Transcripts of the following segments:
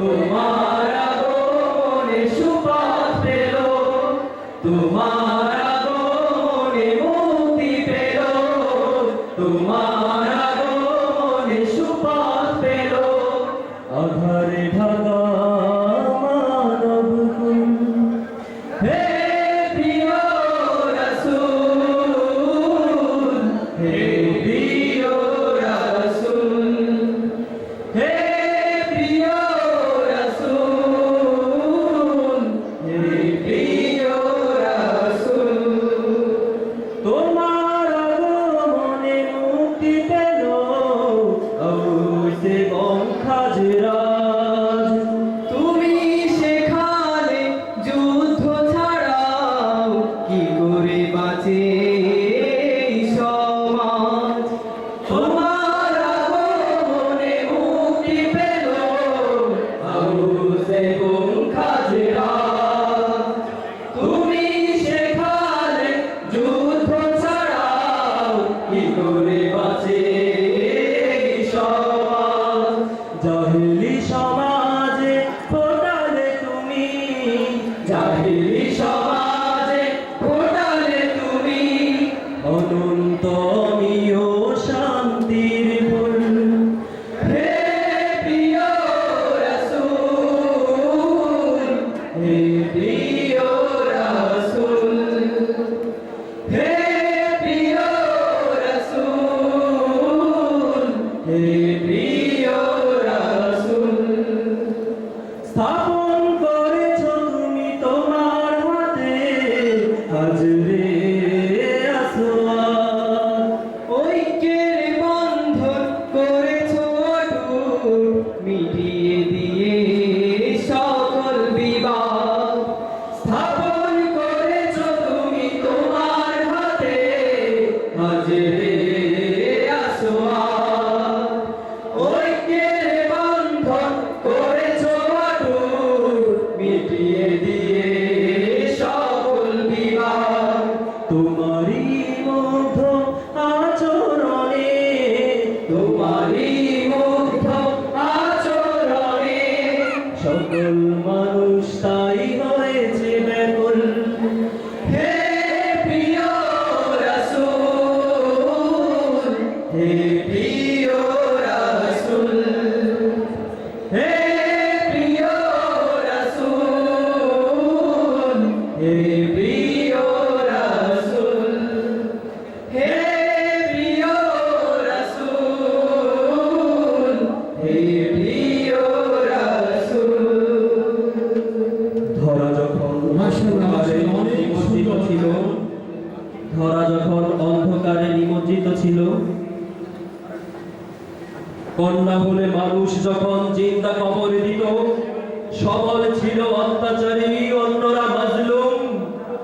তোমার আগুনে সুপাত পেল তোমার মুক্তি পেল তোমার অনন্ত মিও শান্তির ফুল। হে প্রিয় রাসূল, হে প্রিয় রাসূল, হে প্রিয় রাসূল, হে প্রিয় মিটিয়ে দিয়ে সকল স্থাপন করেছ তুমি তোমার বন্ধন মিটিয়ে দিয়ে তোমারই মধ্য আচরণে তোমারই কন্যা বলে মানুষ যখন চিন্তা কবর দিত, সবল ছিল অত্যাচারী, অন্যরা মাজলুম।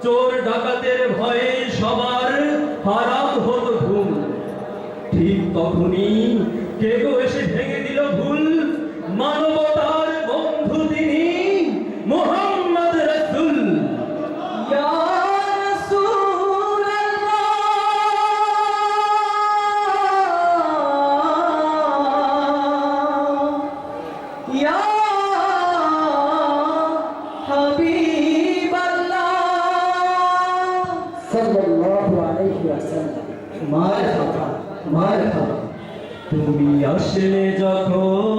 চোর ডাকাতের ভয়ে সবার হারাম হতো ঘুম ঠিক তখনই কেউ এসে ভেঙে দিল ভুল। মানবতা মায়ের হাতা মায়ের হাতা তুমি আসলে যখন